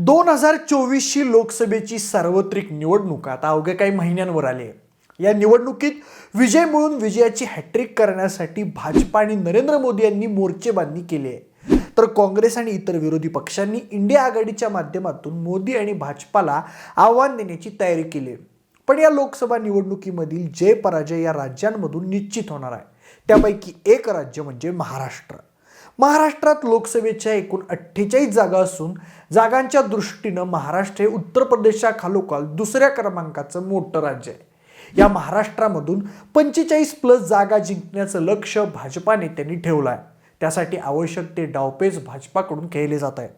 दोन हजार चोवीसची लोकसभेची सार्वत्रिक निवडणूक आता अवघ्या काही महिन्यांवर आली आहे. या निवडणुकीत विजय मिळून विजयाची हॅट्रिक करण्यासाठी भाजपा आणि नरेंद्र मोदी यांनी मोर्चेबांधणी केली आहे. तर काँग्रेस आणि इतर विरोधी पक्षांनी इंडिया आघाडीच्या माध्यमातून मोदी आणि भाजपाला आव्हान देण्याची तयारी केली आहे. पण या लोकसभा निवडणुकीमधील जय पराजय या राज्यांमधून निश्चित होणार आहे. त्यापैकी एक राज्य म्हणजे महाराष्ट्र. महाराष्ट्रात लोकसभेच्या एकूण अठ्ठेचाळीस जागा असून जागांच्या दृष्टीनं महाराष्ट्र हे उत्तर प्रदेशाखालोखाल दुसऱ्या क्रमांकाचं मोठं राज्य आहे. या महाराष्ट्रामधून पंचेचाळीस प्लस जागा जिंकण्याचं लक्ष भाजपा नेत्यांनी ठेवलं आहे. त्यासाठी आवश्यक ते डावपेच भाजपाकडून खेळले जात आहेत.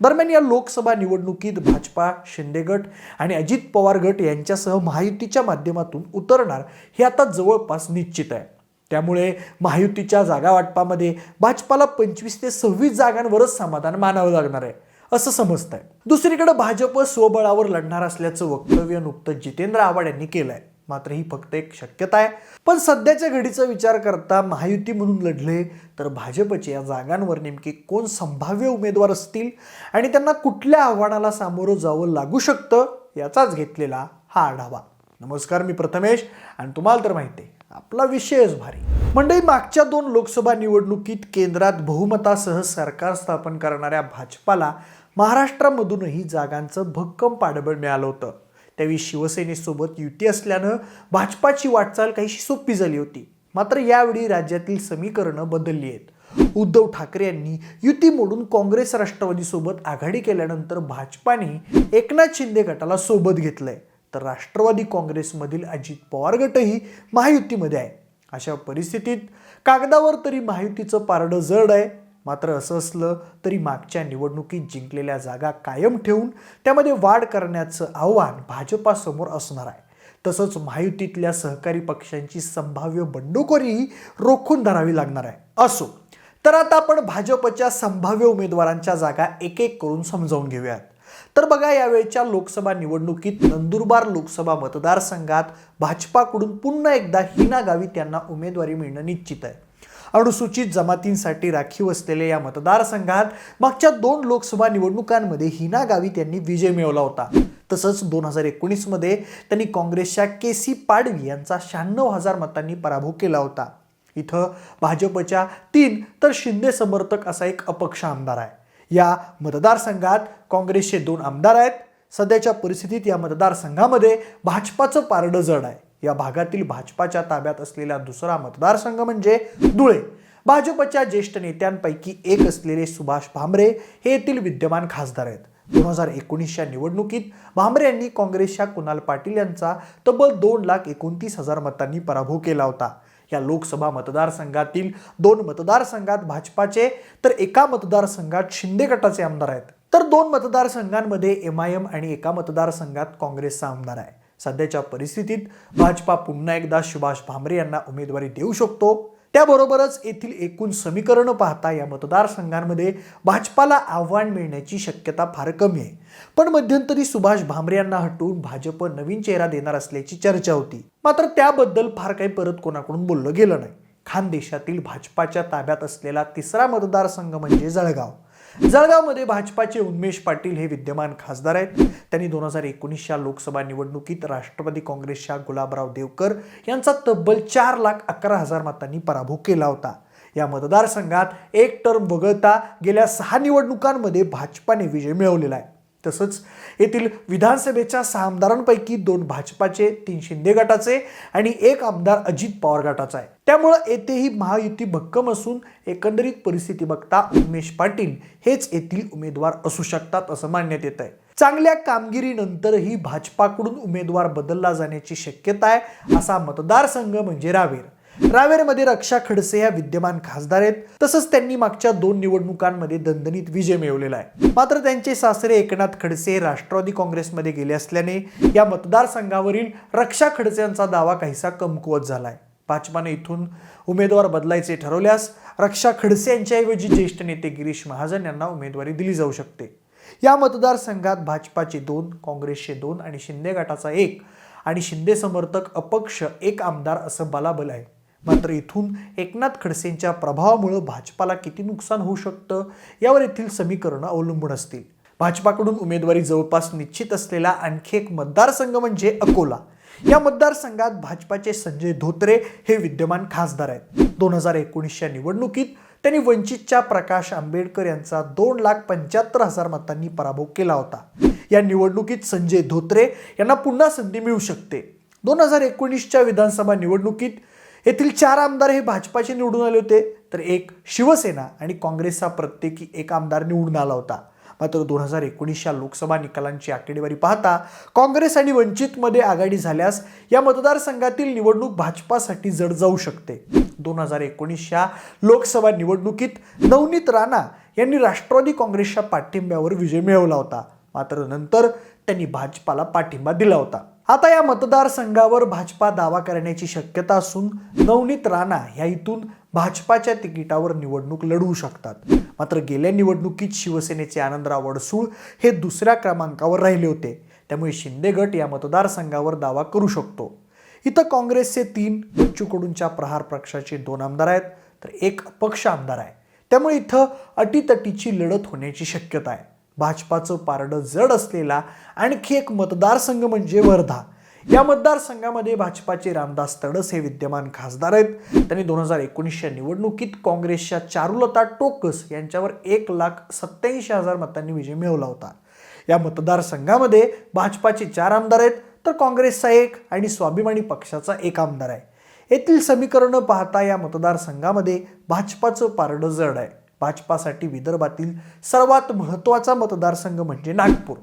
दरम्यान या लोकसभा निवडणुकीत भाजपा शिंदे गट आणि अजित पवार गट यांच्यासह महायुतीच्या माध्यमातून उतरणार हे आता जवळपास निश्चित आहे. त्यामुळे महायुतीच्या जागा वाटपामध्ये भाजपाला पंचवीस ते सव्वीस जागांवरच समाधान मानावं लागणार आहे असं समजत आहे दुसरीकडे भाजप स्वबळावर लढणार असल्याचं वक्तव्य नुकतं जितेंद्र आव्हाड यांनी केलं आहे मात्र ही फक्त एक शक्यता आहे. पण सध्याच्या घडीचा विचार करता महायुती म्हणून लढले तर भाजपचे या जागांवर नेमके कोण संभाव्य उमेदवार असतील आणि त्यांना कुठल्या आव्हानाला सामोरं जावं लागू शकतं याचाच घेतलेला हा आढावा. नमस्कार मी प्रथमेश आणि तुम्हाला तर माहिती आहे. आपला विषयच भारी. मंडळी मागच्या दोन लोकसभा निवडणुकीत केंद्रात बहुमतासह सरकार स्थापन करणाऱ्या भाजपाला महाराष्ट्रामधूनही जागांचं भक्कम पाठबळ मिळालं होतं. त्यावेळी शिवसेनेसोबत युती असल्यानं भाजपाची वाटचाल काहीशी सोपी झाली होती. मात्र यावेळी राज्यातील समीकरणं बदलली आहेत. उद्धव ठाकरे यांनी युती मोडून काँग्रेस राष्ट्रवादीसोबत आघाडी केल्यानंतर भाजपाने एकनाथ शिंदे गटाला सोबत घेतलंय. तर राष्ट्रवादी काँग्रेसमधील अजित पवार गटही महायुतीमध्ये आहे. अशा परिस्थितीत कागदावर तरी महायुतीचं पारडं जड आहे. मात्र असं असलं तरी मागच्या निवडणुकीत जिंकलेल्या जागा कायम ठेवून त्यामध्ये वाढ करण्याचं आव्हान भाजपासमोर असणार आहे. तसंच महायुतीतल्या सहकारी पक्षांची संभाव्य बंडखोरीही रोखून धरावी लागणार आहे. असो तर आता आपण भाजपच्या संभाव्य उमेदवारांच्या जागा एक एक करून समजावून घेऊयात. तर बघा यावेळच्या लोकसभा निवडणुकीत नंदुरबार लोकसभा मतदारसंघात भाजपाकडून पुन्हा एकदा हिना गावी त्यांना उमेदवारी मिळणं निश्चित आहे. अनुसूचित जमातींसाठी राखीव असलेल्या या मतदारसंघात मागच्या दोन लोकसभा निवडणुकांमध्ये हिना गावी त्यांनी विजय मिळवला होता. तसंच दोन हजार एकोणीसमध्ये त्यांनी काँग्रेसच्या के सी पाडवी यांचा शहाण्णव हजार मतांनी पराभव केला होता. इथं भाजपच्या तीन तर शिंदे समर्थक असा एक अपक्ष आमदार आहे. या मतदारसंघात काँग्रेसचे दोन आमदार आहेत. सध्याच्या परिस्थितीत या मतदारसंघामध्ये भाजपाचं पारडं जड आहे. या भागातील भाजपाच्या ताब्यात असलेला दुसरा मतदारसंघ म्हणजे धुळे. भाजपच्या ज्येष्ठ नेत्यांपैकी एक असलेले सुभाष भामरे हे येथील विद्यमान खासदार आहेत. दोन हजार एकोणीसच्या निवडणुकीत भामरे यांनी काँग्रेसच्या कुणाल पाटील यांचा तब्बल दोन लाख एकोणतीस हजार मतांनी पराभव केला होता. या लोकसभा मतदारसंघातील दोन मतदारसंघात भाजपाचे तर एका मतदारसंघात शिंदे गटाचे आमदार आहेत. तर दोन मतदारसंघांमध्ये एम आय एम आणि एका मतदारसंघात काँग्रेसचा आमदार आहे. सध्याच्या परिस्थितीत भाजपा पुन्हा एकदा सुभाष भामरे यांना उमेदवारी देऊ शकतो. त्याबरोबरच येथील एकूण समीकरणं पाहता या मतदारसंघांमध्ये भाजपाला आव्हान मिळण्याची शक्यता फार कमी आहे. पण मध्यंतरी सुभाष भामरे यांना हटवून भाजप नवीन चेहरा देणार असल्याची चर्चा होती. मात्र त्याबद्दल फार काही परत कोणाकडून बोललं गेलं नाही. खानदेशातील भाजपाच्या ताब्यात असलेला तिसरा मतदारसंघ म्हणजे जळगाव. जळगावमध्ये भाजपाचे उन्मेष पाटील हे विद्यमान खासदार आहेत. त्यांनी दोन हजार एकोणीसच्या लोकसभा निवडणुकीत राष्ट्रवादी काँग्रेसच्या गुलाबराव देवकर यांचा तब्बल चार लाख अकरा हजार मतांनी पराभव केला होता. या मतदारसंघात एक टर्म वगळता गेल्या सहा निवडणुकांमध्ये भाजपाने विजय मिळवलेला आहे. तसंच येथील विधानसभेच्या सहा आमदारांपैकी दोन भाजपाचे तीन शिंदे गटाचे आणि एक आमदार अजित पवार गटाचा आहे. त्यामुळं येथेही महायुती भक्कम असून एकंदरीत परिस्थिती बघता उमेश पाटील हेच येथील उमेदवार असू शकतात असं मानण्यात येत आहे चांगल्या कामगिरीनंतरही भाजपाकडून उमेदवार बदलला जाण्याची शक्यता आहे असा मतदारसंघ म्हणजे रावेर. रावेरमध्ये रक्षा खडसे या विद्यमान खासदार आहेत. तसंच त्यांनी मागच्या दोन निवडणुकांमध्ये दणदणीत विजय मिळवलेला आहे. मात्र त्यांचे सासरे एकनाथ खडसे राष्ट्रवादी काँग्रेसमध्ये गेले असल्याने या मतदारसंघावरील रक्षा खडसेंचा दावा काहीसा कमकुवत झालाय. भाजपाने इथून उमेदवार बदलायचे ठरवल्यास रक्षा खडसे यांच्याऐवजी ज्येष्ठ नेते गिरीश महाजन यांना उमेदवारी दिली जाऊ शकते. या मतदारसंघात भाजपाचे दोन काँग्रेसचे दोन आणि शिंदे गटाचा एक आणि शिंदे समर्थक अपक्ष एक आमदार असं बलाबल आहे. मात्र इथून एकनाथ खडसेंच्या प्रभावामुळं भाजपाला किती नुकसान होऊ शकतं यावर येथील समीकरणं अवलंबून असतील. भाजपाकडून उमेदवारी जवळपास निश्चित असलेला आणखी एक मतदारसंघ म्हणजे अकोला. या मतदारसंघात भाजपाचे संजय धोत्रे हे विद्यमान खासदार आहेत. दोन हजार एकोणीसच्या निवडणुकीत त्यांनी वंचितच्या प्रकाश आंबेडकर यांचा दोन लाख पंच्याहत्तर हजार मतांनी पराभव केला होता. या निवडणुकीत संजय धोत्रे यांना पुन्हा संधी मिळू शकते. दोन हजार एकोणीसच्या विधानसभा निवडणुकीत येथील चार आमदार हे भाजपाचे निवडून आले होते. तर एक शिवसेना आणि काँग्रेसचा प्रत्येकी एक आमदार निवडून आला होता. मात्र दोन हजार एकोणीसच्या लोकसभा निकालांची आकडेवारी पाहता काँग्रेस आणि वंचितमध्ये आघाडी झाल्यास या मतदारसंघातील निवडणूक भाजपासाठी जड जाऊ शकते. दोन हजार एकोणीसच्या लोकसभा निवडणुकीत नवनीत राणा यांनी राष्ट्रवादी काँग्रेसच्या पाठिंब्यावर विजय मिळवला होता. मात्र नंतर त्यांनी भाजपाला पाठिंबा दिला होता. आता या मतदारसंघावर भाजपा दावा करण्याची शक्यता असून नवनीत राणा ह्या इथून भाजपाच्या तिकिटावर निवडणूक लढवू शकतात. मात्र गेल्या निवडणुकीत शिवसेनेचे आनंदराव अडसूळ हे दुसऱ्या क्रमांकावर राहिले होते. त्यामुळे शिंदे गट या मतदारसंघावर दावा करू शकतो. इथं काँग्रेसचे तीन बच्चूकडूंच्या प्रहार पक्षाचे दोन आमदार आहेत तर एक अपक्ष आमदार आहे. त्यामुळे इथं अटीतटीची लढत होण्याची शक्यता आहे. भाजपाचं पारडं जड असलेला आणखी एक मतदारसंघ म्हणजे वर्धा. या मतदारसंघामध्ये भाजपाचे रामदास तडस हे विद्यमान खासदार आहेत. त्यांनी दोन हजार एकोणीसच्या निवडणुकीत काँग्रेसच्या चारुलता टोकस यांच्यावर एक लाख सत्याऐंशी हजार मतांनी विजय मिळवला होता. या मतदारसंघामध्ये भाजपाचे चार आमदार आहेत तर काँग्रेसचा एक आणि स्वाभिमानी पक्षाचा एक आमदार आहे. येथील समीकरणं पाहता या मतदारसंघामध्ये भाजपाचं पारडं जड आहे. भाजपासाठी विदर्भातील सर्वात महत्त्वाचा मतदारसंघ म्हणजे नागपूर.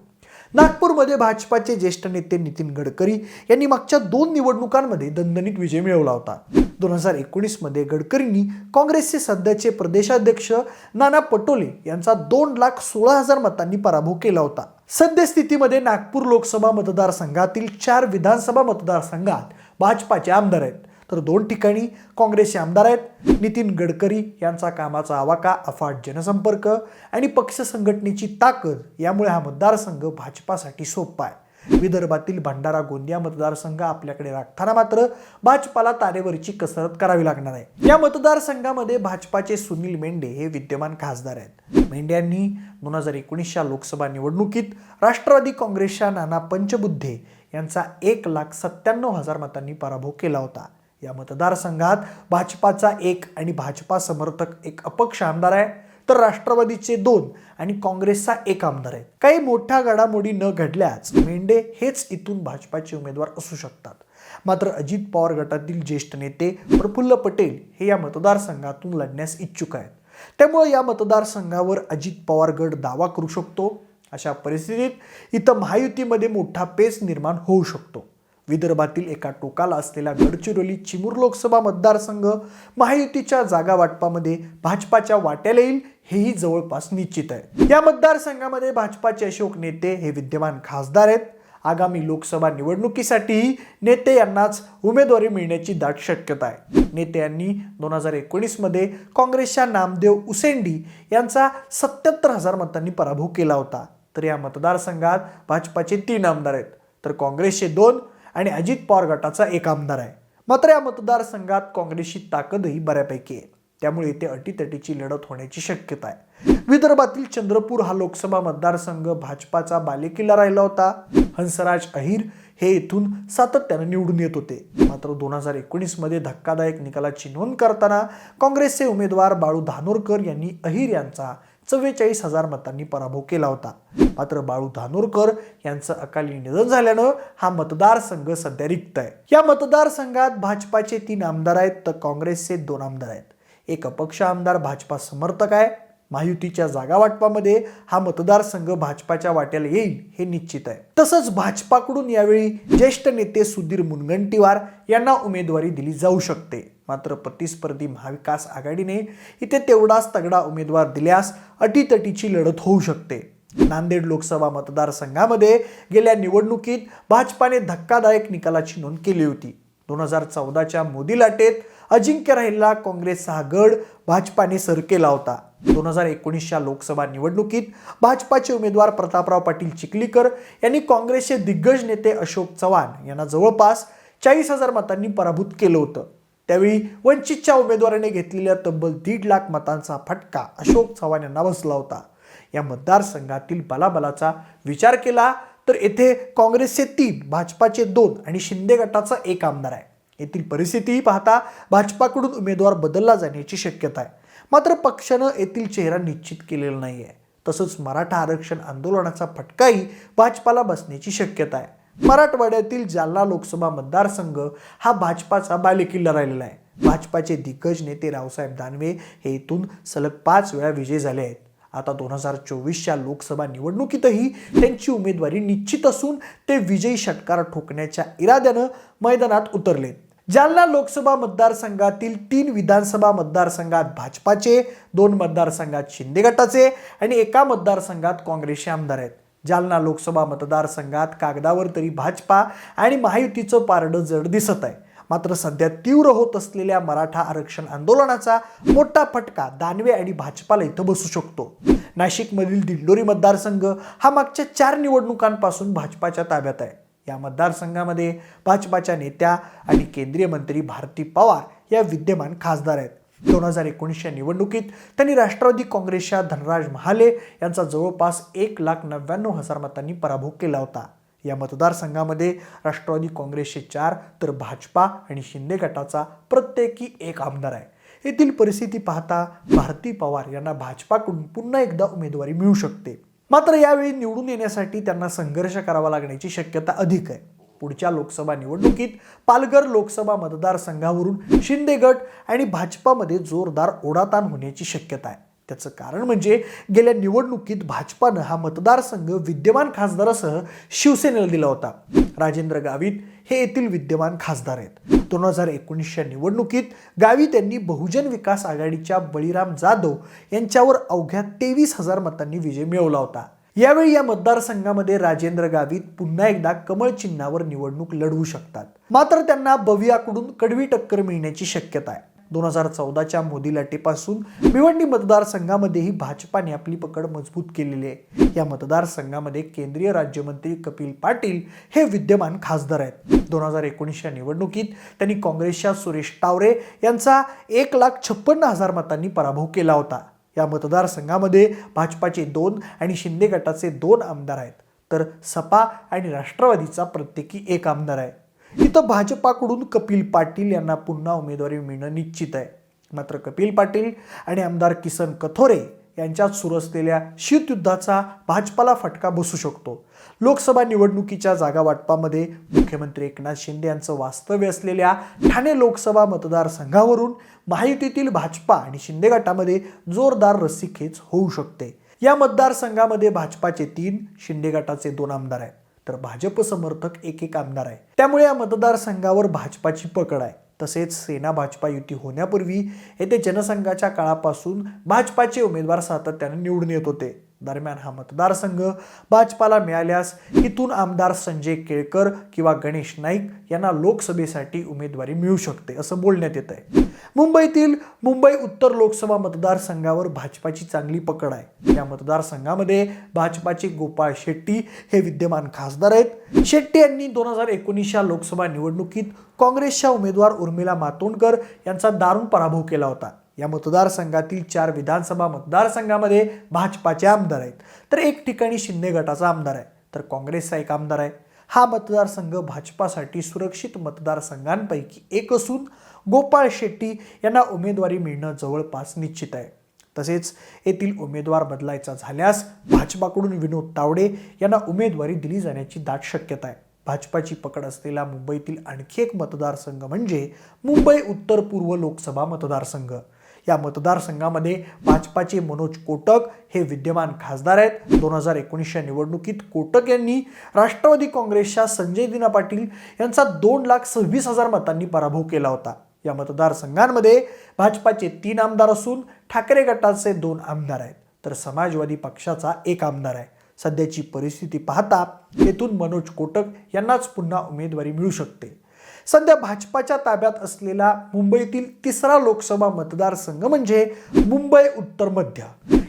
नागपूरमध्ये भाजपाचे ज्येष्ठ नेते नितीन गडकरी यांनी मागच्या दोन निवडणुकांमध्ये दणदणीत विजय मिळवला होता. दोन हजार एकोणीसमध्ये गडकरींनी काँग्रेसचे सध्याचे प्रदेशाध्यक्ष नाना पटोले यांचा दोन लाख सोळा हजार मतांनी पराभव केला होता. सद्यस्थितीमध्ये नागपूर लोकसभा मतदारसंघातील चार विधानसभा मतदारसंघात भाजपाचे आमदार आहेत. तर दोन ठिकाणी काँग्रेसचे आमदार आहेत. नितीन गडकरी यांचा कामाचा आवाका अफाट जनसंपर्क आणि पक्ष संघटनेची ताकद यामुळे हा मतदारसंघ भाजपासाठी सोपा आहे. विदर्भातील भंडारा गोंदिया मतदारसंघ आपल्याकडे राखताना मात्र भाजपाला तारेवरची कसरत करावी लागणार आहे. या मतदारसंघामध्ये भाजपाचे सुनील मेंढे हे विद्यमान खासदार आहेत. मेंढे यांनी दोन हजार एकोणीसच्या लोकसभा निवडणुकीत राष्ट्रवादी काँग्रेसच्या नाना पंचबुद्धे यांचा एक लाख सत्त्याण्णव हजार मतांनी पराभव केला होता. या मतदारसंघात भाजपाचा एक आणि भाजपा समर्थक एक अपक्ष आमदार आहे. तर राष्ट्रवादीचे दोन आणि काँग्रेसचा एक आमदार आहे. काही मोठ्या घडामोडी न घडल्याच मेंढे हेच इथून भाजपाचे उमेदवार असू शकतात. मात्र अजित पवार गटातील ज्येष्ठ नेते प्रफुल्ल पटेल हे या मतदारसंघातून लढण्यास इच्छुक आहेत. त्यामुळे या मतदारसंघावर अजित पवार गट दावा करू शकतो. अशा परिस्थितीत इथं महायुतीमध्ये मोठा पेच निर्माण होऊ शकतो. विदर्भातील एका टोकाला असलेला गडचिरोली चिमूर लोकसभा मतदारसंघ महायुतीच्या जागा वाटपामध्ये भाजपाच्या वाट्याला येईल हेही जवळपास निश्चित आहे. या मतदारसंघामध्ये भाजपाचे अशोक नेते हे विद्यमान खासदार आहेत. आगामी लोकसभा निवडणुकीसाठीही नेते यांनाच उमेदवारी मिळण्याची दाट शक्यता आहे. नेते यांनी दोन हजार एकोणीसमध्ये काँग्रेसच्या नामदेव उसेंडी यांचा सत्याहत्तर हजार मतांनी पराभव केला होता. तर या मतदारसंघात भाजपाचे तीन आमदार आहेत. तर काँग्रेसचे दोन आणि अजित पवार गटाचा एक आमदार आहे. मात्र या मतदारसंघात काँग्रेसची ताकदही बऱ्यापैकी आहे. त्यामुळे येथे अटीतटीची लढत होण्याची शक्यता आहे. विदर्भातील चंद्रपूर हा लोकसभा मतदारसंघ भाजपाचा बालेकिल्ला राहिला होता. हंसराज अहिर हे इथून सातत्यानं निवडून येत होते. मात्र दोन हजार एकोणीसमध्ये धक्कादायक निकालाची नोंद करताना काँग्रेसचे उमेदवार बाळू धानोरकर यांनी अहिर यांचा चव्वेचाळीस हजार मतांनी पराभव केला होता. मात्र बाळू धानोरकर यांचं अकाली निधन झाल्यानं हा मतदारसंघ सध्या रिक्त आहे. या मतदारसंघात भाजपाचे तीन आमदार आहेत तर काँग्रेसचे दोन आमदार आहेत. एक अपक्ष आमदार भाजपा समर्थक आहे. महायुतीच्या जागा वाटपामध्ये हा मतदारसंघ भाजपाच्या वाट्याला येईल हे निश्चित आहे. तसंच भाजपाकडून यावेळी ज्येष्ठ नेते सुधीर मुनगंटीवार यांना उमेदवारी दिली जाऊ शकते. मात्र प्रतिस्पर्धी महाविकास आघाडीने इथे तेवढाच तगडा उमेदवार दिल्यास अटीतटीची लढत होऊ शकते. नांदेड लोकसभा मतदारसंघामध्ये गेल्या निवडणुकीत भाजपाने धक्कादायक निकालाची नोंद केली होती. दोन हजार चौदाच्या मोदी लाटेत अजिंक्य राहिलेला काँग्रेसचा हा गड भाजपाने सर केला होता. दोन हजार एकोणीसच्या लोकसभा निवडणुकीत भाजपाचे उमेदवार प्रतापराव पाटील चिखलीकर यांनी काँग्रेसचे दिग्गज नेते अशोक चव्हाण यांना जवळपास चाळीस हजार मतांनी पराभूत केलं होतं. त्यावेळी वंचितच्या उमेदवाराने घेतलेल्या तब्बल दीड लाख मतांचा फटका अशोक चव्हाण यांना बसला होता. या मतदारसंघातील बलाबलाचा विचार केला तर येथे काँग्रेसचे तीन भाजपाचे दोन आणि शिंदे गटाचा एक आमदार आहे. येथील परिस्थितीही पाहता भाजपाकडून उमेदवार बदलला जाण्याची शक्यता आहे. मात्र पक्षानं येथील चेहरा निश्चित केलेला नाही आहे तसंच मराठा आरक्षण आंदोलनाचा फटकाही भाजपाला बसण्याची शक्यता आहे. मराठवाड्यातील जालना लोकसभा मतदारसंघ हा भाजपाचा बालेकिल्ला राहिलेला आहे. भाजपाचे दिग्गज नेते रावसाहेब दानवे हे इथून सलग पाच वेळा विजय झाले आहेत. आता दोन हजार चोवीसच्या लोकसभा निवडणुकीतही त्यांची उमेदवारी निश्चित असून ते विजयी षटकार ठोकण्याच्या इराद्यानं मैदानात उतरलेत. जालना लोकसभा मतदारसंघातील तीन विधानसभा मतदारसंघात भाजपाचे दोन मतदारसंघात शिंदे गटाचे आणि एका मतदारसंघात काँग्रेसचे आमदार आहेत. जालना लोकसभा मतदारसंघात कागदावर तरी भाजपा आणि महायुतीचं पारडं जड दिसत आहे. मात्र सध्या तीव्र होत असलेल्या मराठा आरक्षण आंदोलनाचा मोठा फटका दानवे आणि भाजपाला इथं बसू शकतो. नाशिकमधील दिंडोरी मतदारसंघ हा मागच्या चार निवडणुकांपासून भाजपाच्या ताब्यात आहे. या मतदारसंघामध्ये भाजपाच्या नेत्या आणि केंद्रीय मंत्री भारती पवार या विद्यमान खासदार आहेत. दोन हजार एकोणीसच्या निवडणुकीत त्यांनी राष्ट्रवादी काँग्रेसच्या धनराज महाले यांचा जवळपास एक लाख नव्याण्णव हजार मतांनी पराभव केला होता. या मतदारसंघामध्ये राष्ट्रवादी काँग्रेसचे चार तर भाजपा आणि शिंदे गटाचा प्रत्येकी एक आमदार आहे. येथील परिस्थिती पाहता भारती पवार यांना भाजपाकडून पुन्हा एकदा उमेदवारी मिळू शकते. मात्र यावेळी निवडून येण्यासाठी त्यांना संघर्ष करावा लागण्याची शक्यता अधिक आहे. पुढच्या लोकसभा निवडणुकीत पालघर लोकसभा मतदारसंघावरून शिंदे गट आणि भाजपामध्ये जोरदार ओढाताण होण्याची शक्यता आहे. त्याचं कारण म्हणजे गेल्या निवडणुकीत भाजपानं हा मतदारसंघ विद्यमान खासदारासह शिवसेनेला दिला होता. राजेंद्र गावित हे येथील विद्यमान खासदार आहेत. दोन हजार एकोणीसच्या निवडणुकीत गावित यांनी बहुजन विकास आघाडीच्या बळीराम जाधव यांच्यावर अवघ्या तेवीस हजार मतांनी विजय मिळवला होता. यावेळी या मतदारसंघामध्ये राजेंद्र गावित पुन्हा एकदा कमळ चिन्हावर निवडणूक लढवू शकतात. मात्र त्यांना बवियाकडून कडवी टक्कर मिळण्याची शक्यता आहे. दोन हजार चौदाच्या मोदी लाटेपासून भिवंडी मतदारसंघामध्येही भाजपाने आपली पकड मजबूत केलेली आहे. या मतदारसंघामध्ये केंद्रीय राज्यमंत्री कपिल पाटील हे विद्यमान खासदार आहेत. दोन हजार एकोणीसच्या निवडणुकीत त्यांनी काँग्रेसच्या सुरेश टावरे यांचा एक लाख छप्पन्न हजार मतांनी पराभव केला होता. या मतदारसंघामध्ये भाजपाचे दोन आणि शिंदे गटाचे दोन आमदार आहेत. तर सपा आणि राष्ट्रवादीचा प्रत्येकी एक आमदार आहे. इथं भाजपाकडून कपिल पाटील यांना पुन्हा उमेदवारी मिळणं निश्चित आहे. मात्र कपिल पाटील आणि आमदार किसन कथोरे यांच्यात सुरू असलेल्या शीतयुद्धाचा भाजपाला फटका बसू शकतो. लोकसभा निवडणुकीच्या जागा वाटपामध्ये मुख्यमंत्री एकनाथ शिंदे यांचं वास्तव्य असलेल्या ठाणे लोकसभा मतदारसंघावरून महायुतीतील भाजपा आणि शिंदे गटामध्ये जोरदार रस्सीखेच होऊ शकते. या मतदारसंघामध्ये भाजपाचे तीन शिंदे गटाचे दोन आमदार आहेत. तर भाजप समर्थक एक एक आमदार आहे. त्यामुळे या मतदारसंघावर भाजपाची पकड आहे. तसेच सेना भाजपा युती होण्यापूर्वी येथे जनसंघाच्या काळापासून भाजपाचे उमेदवार सातत्याने निवडून येत होते. दरम्यान हा मतदारसंघ भाजपाला मिळाल्यास इथून आमदार संजय केळकर किंवा गणेश नाईक यांना लोकसभेसाठी उमेदवारी मिळू शकते असं बोलण्यात येत आहे. मुंबईतील मुंबई उत्तर लोकसभा मतदारसंघावर भाजपाची चांगली पकड आहे. या मतदारसंघामध्ये भाजपाचे गोपाळ शेट्टी हे विद्यमान खासदार आहेत. शेट्टी यांनी दोन हजार एकोणीसच्या लोकसभा निवडणुकीत काँग्रेसच्या उमेदवार उर्मिला मातोंडकर यांचा दारुण पराभव केला होता. या मतदारसंघातील चार विधानसभा मतदारसंघामध्ये भाजपाचे आमदार आहेत. तर एक ठिकाणी शिंदे गटाचा आमदार आहे तर काँग्रेसचा एक आमदार आहे. हा मतदारसंघ भाजपासाठी सुरक्षित मतदारसंघांपैकी एक असून गोपाळ शेट्टी यांना उमेदवारी मिळणं जवळपास निश्चित आहे. तसेच येथील उमेदवार बदलायचा झाल्यास भाजपाकडून विनोद तावडे यांना उमेदवारी दिली जाण्याची दाट शक्यता आहे. भाजपाची पकड असलेला मुंबईतील आणखी एक मतदारसंघ म्हणजे मुंबई उत्तर पूर्व लोकसभा मतदारसंघ. या मतदारसंघामध्ये भाजपाचे मनोज कोटक हे विद्यमान खासदार आहेत. दोन हजार एकोणीसच्या निवडणुकीत कोटक यांनी राष्ट्रवादी काँग्रेसच्या संजय दिना पाटील यांचा दोन लाख सव्वीस हजार मतांनी पराभव केला होता. या मतदारसंघांमध्ये भाजपाचे तीन आमदार असून ठाकरे गटाचे दोन आमदार आहेत. तर समाजवादी पक्षाचा एक आमदार आहे. सध्याची परिस्थिती पाहता येथून मनोज कोटक यांनाच पुन्हा उमेदवारी मिळू शकते. सध्या भाजपाच्या ताब्यात असलेला मुंबईतील तिसरा लोकसभा मतदारसंघ म्हणजे मुंबई उत्तर मध्य.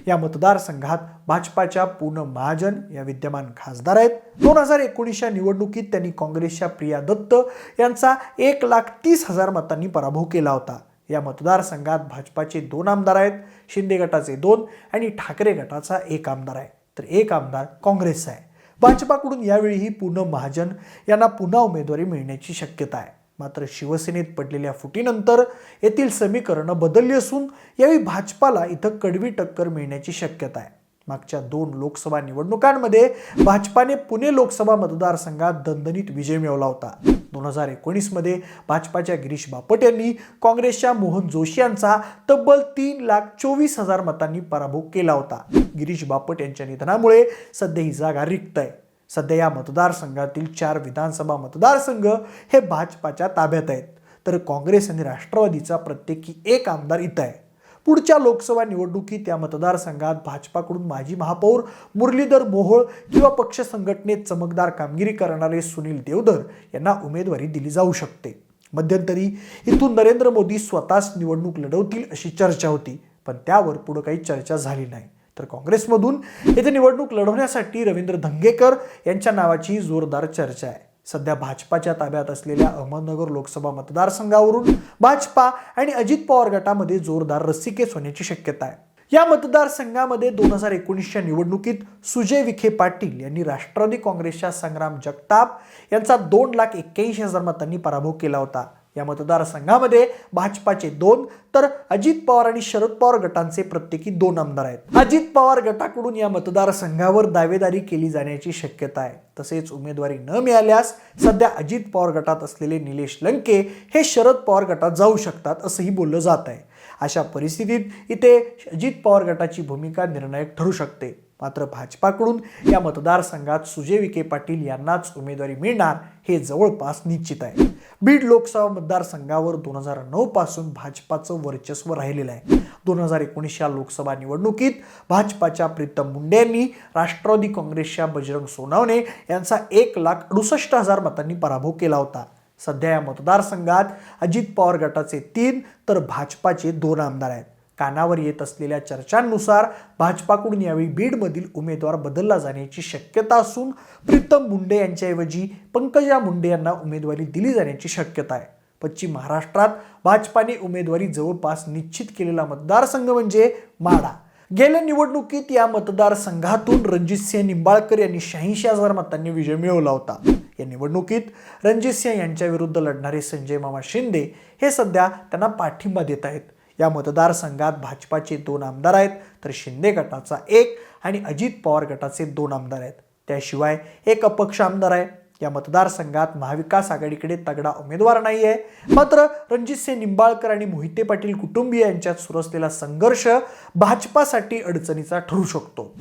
या मतदारसंघात भाजपाच्या पूनम महाजन या विद्यमान खासदार आहेत. दोन हजार एकोणीसच्या निवडणुकीत त्यांनी काँग्रेसच्या प्रिया दत्त यांचा एक लाख तीस हजार मतांनी पराभव केला होता. या मतदारसंघात भाजपाचे दोन आमदार आहेत शिंदे गटाचे दोन आणि ठाकरे गटाचा एक आमदार आहे. तर एक आमदार काँग्रेसचा आहे. भाजपाकडून यावेळीही पूनम महाजन यांना पुन्हा उमेदवारी मिळण्याची शक्यता आहे. मात्र शिवसेनेत पडलेल्या फुटीनंतर येथील समीकरणं बदलली असून यावेळी भाजपाला इथं कडवी टक्कर मिळण्याची शक्यता आहे. मागच्या दोन लोकसभा निवडणुकांमध्ये भाजपाने पुणे लोकसभा मतदारसंघात दणदणीत विजय मिळवला होता. दोन हजार एकोणीसमध्ये भाजपाच्या गिरीश बापट यांनी काँग्रेसच्या मोहन जोशी यांचा तब्बल तीन लाख चोवीस हजार मतांनी पराभव केला होता. गिरीश बापट यांच्या निधनामुळे सध्या ही जागा रिक्त आहे. सध्या या मतदारसंघातील चार विधानसभा मतदारसंघ हे भाजपाच्या ताब्यात आहेत. तर काँग्रेस आणि राष्ट्रवादीचा प्रत्येकी एक आमदार इथं आहे. पुढच्या लोकसभा निवडणुकीत या मतदारसंघात भाजपाकडून माजी महापौर मुरलीधर मोहोळ किंवा पक्ष संघटनेत चमकदार कामगिरी करणारे सुनील देवधर यांना उमेदवारी दिली जाऊ शकते. मध्यंतरी इथून नरेंद्र मोदी स्वतःच निवडणूक लढवतील अशी चर्चा होती पण त्यावर पुढे काही चर्चा झाली नाही. तर काँग्रेसमधून येथे निवडणूक लढवण्यासाठी रवींद्र धंगेकर यांच्या नावाची जोरदार चर्चा आहे. सध्या भाजपाच्या ताब्यात असलेल्या अहमदनगर लोकसभा मतदारसंघावरून भाजपा आणि अजित पवार गटामध्ये जोरदार रस्सीकेस होण्याची शक्यता आहे. या मतदारसंघामध्ये दोन हजार एकोणीसच्या निवडणुकीत सुजय विखे पाटील यांनी राष्ट्रवादी काँग्रेसच्या संग्राम जगताप यांचा दोन लाख एक्क्याऐंशी हजार मतांनी पराभव केला होता. या मतदारसंघामध्ये भाजपाचे दोन तर अजित पवार आणि शरद पवार गटांचे प्रत्येकी दोन आमदार आहेत. अजित पवार गटाकडून या मतदारसंघावर दावेदारी केली जाण्याची शक्यता आहे. तसेच उमेदवारी न मिळाल्यास सध्या अजित पवार गटात असलेले निलेश लंके हे शरद पवार गटात जाऊ शकतात असंही बोललं जात आहे. अशा परिस्थितीत इथे अजित पवार गटाची भूमिका निर्णायक ठरू शकते. मात्र भाजपाकडून या मतदारसंघात सुजय विखे पाटील यांनाच उमेदवारी मिळणार हे जवळपास निश्चित आहे. बीड लोकसभा मतदारसंघावर दोन हजार नऊ पासून भाजपाचं वर्चस्व राहिलेलं आहे. दोन हजार एकोणीस या लोकसभा निवडणुकीत भाजपाच्या प्रीतम मुंडे यांनी राष्ट्रवादी काँग्रेसच्या बजरंग सोनावणे यांचा एक लाख अडुसष्ट हजार मतांनी पराभव केला होता. सध्या या मतदारसंघात अजित पवार गटाचे तीन तर भाजपाचे दोन आमदार आहेत. कानावर येत असलेल्या चर्चांनुसार भाजपाकडून यावेळी बीडमधील उमेदवार बदलला जाण्याची शक्यता असून प्रीतम मुंडे यांच्याऐवजी पंकजा मुंडे यांना उमेदवारी दिली जाण्याची शक्यता आहे. पश्चिम महाराष्ट्रात भाजपाने उमेदवारी जवळपास निश्चित केलेला मतदारसंघ म्हणजे माडा गेल्या निवडणुकीत या मतदारसंघातून रणजितसिंह निंबाळकर यांनी शहाऐंशी हजार मतांनी विजय मिळवला होता. या निवडणुकीत रणजितसिंह यांच्या विरुद्ध लढणारे संजय मामा शिंदे हे सध्या त्यांना पाठिंबा देत आहेत. या मतदारसंघात भाजपाचे दोन आमदार आहेत तर शिंदे गटाचा एक आणि अजित पवार गटाचे दोन आमदार आहेत. त्याशिवाय एक अपक्ष आमदार आहे. या मतदारसंघात महाविकास आघाडीकडे तगडा उमेदवार नाही आहे. मात्र रणजितसिंह निंबाळकर आणि मोहिते पाटील कुटुंबीय यांच्यात सुरू असलेला संघर्ष भाजपासाठी अडचणीचा ठरू शकतो.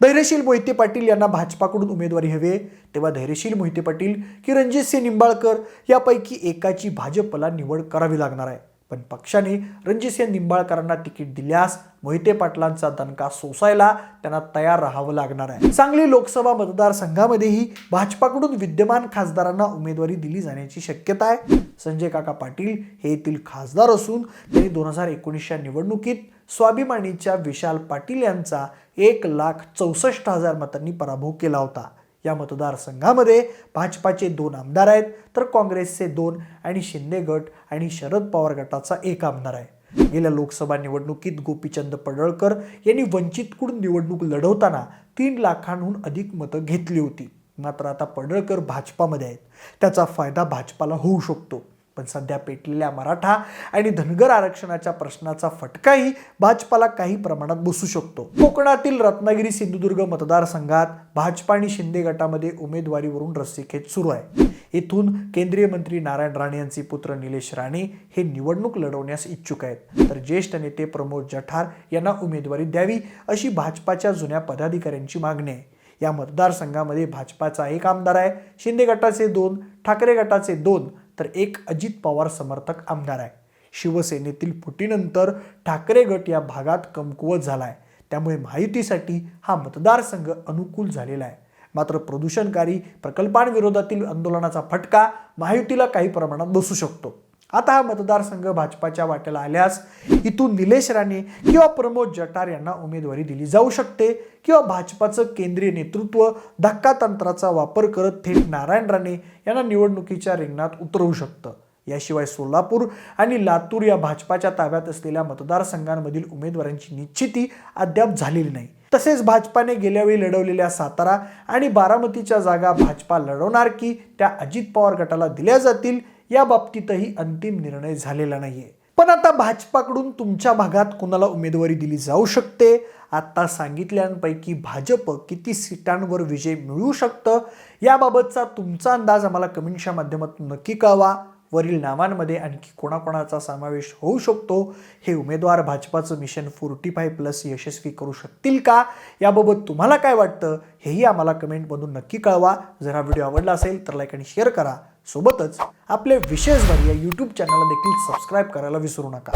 धैर्यशील मोहिते पाटील यांना भाजपाकडून उमेदवारी हवे तेव्हा धैर्यशील मोहिते पाटील की रणजितसिंह निंबाळकर यापैकी एकाची भाजपला निवड करावी लागणार आहे. पण पक्षाने रणजितसिंह निंबाळकरांना तिकीट दिल्यास मोहिते पाटलांचा दणका सोसायला त्यांना तयार राहावं लागणार आहे. सांगली लोकसभा मतदारसंघामध्येही भाजपाकडून विद्यमान खासदारांना उमेदवारी दिली जाण्याची शक्यता आहे. संजय काका पाटील हे येथील खासदार असून त्यांनी दोन हजार एकोणीसच्या निवडणुकीत स्वाभिमानीच्या विशाल पाटील यांचा एक लाख चौसष्ट हजार मतांनी पराभव केला होता. या मतदारसंघामध्ये भाजपाचे दोन आमदार आहेत तर काँग्रेसचे दोन आणि शिंदे गट आणि शरद पवार गटाचा एक आमदार आहे. गेल्या लोकसभा निवडणुकीत गोपीचंद पडळकर यांनी वंचितकडून निवडणूक लढवताना तीन लाखांहून अधिक मतं घेतली होती. मात्र आता पडळकर भाजपामध्ये आहेत. त्याचा फायदा भाजपाला होऊ शकतो. पण सध्या पेटलेल्या मराठा आणि धनगर आरक्षणाच्या प्रश्नाचा फटकाही भाजपाला काही प्रमाणात बसू शकतो. कोकणातील रत्नागिरी सिंधुदुर्ग मतदारसंघात भाजपा आणि शिंदे गटामध्ये उमेदवारीवरून रस्सीखेच सुरू आहे. येथून केंद्रीय मंत्री नारायण राणे यांचे पुत्र निलेश राणे हे निवडणूक लढवण्यास इच्छुक आहेत. तर ज्येष्ठ नेते प्रमोद जठार यांना उमेदवारी द्यावी अशी भाजपाच्या जुन्या पदाधिकाऱ्यांची मागणी आहे. या मतदारसंघामध्ये भाजपाचा एक आमदार आहे. शिंदे गटाचे दोन ठाकरे गटाचे दोन तर एक अजित पवार समर्थक आमदार आहे. शिवसेनेतील फुटीनंतर ठाकरे गट या भागात कमकुवत झाला आहे त्यामुळे माहितीसाठी हा मतदारसंघ अनुकूल झालेला आहे. मात्र प्रदूषणकारी प्रकल्पांविरोधातील आंदोलनाचा फटका महायुतीला काही प्रमाणात बसू शकतो. आता हा मतदारसंघ भाजपाच्या वाट्याला आल्यास इथून निलेश राणे किंवा प्रमोद जटार यांना उमेदवारी दिली जाऊ शकते किंवा भाजपाचं केंद्रीय नेतृत्व धक्का तंत्राचा वापर करत थेट नारायण राणे यांना निवडणुकीच्या रिंगणात उतरवू शकतं. याशिवाय सोलापूर आणि लातूर या भाजपाच्या ताब्यात असलेल्या मतदारसंघांमधील उमेदवारांची निश्चिती अद्याप झालेली नाही. तसेच भाजपाने गेल्यावेळी लढवलेल्या सातारा आणि बारामतीच्या जागा भाजपा लढवणार की त्या अजित पवार गटाला दिल्या जातील या बाबतीतही अंतिम निर्णय झालेला नाही आहे पण आता भाजपाकडून तुमच्या भागात कुणाला उमेदवारी दिली जाऊ शकते? आत्ता सांगितल्यांपैकी भाजप किती सीटांवर विजय मिळू शकतं? याबाबतचा तुमचा अंदाज आम्हाला कमेंटच्या माध्यमातून नक्की कळवा. वरील नावांमध्ये आणखी कोणाकोणाचा समावेश होऊ शकतो? हे उमेदवार भाजपाचं मिशन फोर्टी फाय प्लस यशस्वी करू शकतील का? याबाबत तुम्हाला काय वाटतं? हेही आम्हाला कमेंटमधून नक्की कळवा. जर हा व्हिडिओ आवडला असेल तर लाईक आणि शेअर करा. सोबतच आपले विशेष या यूट्यूब चॅनलला देखील सबस्क्राईब करायला विसरू नका.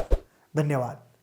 धन्यवाद.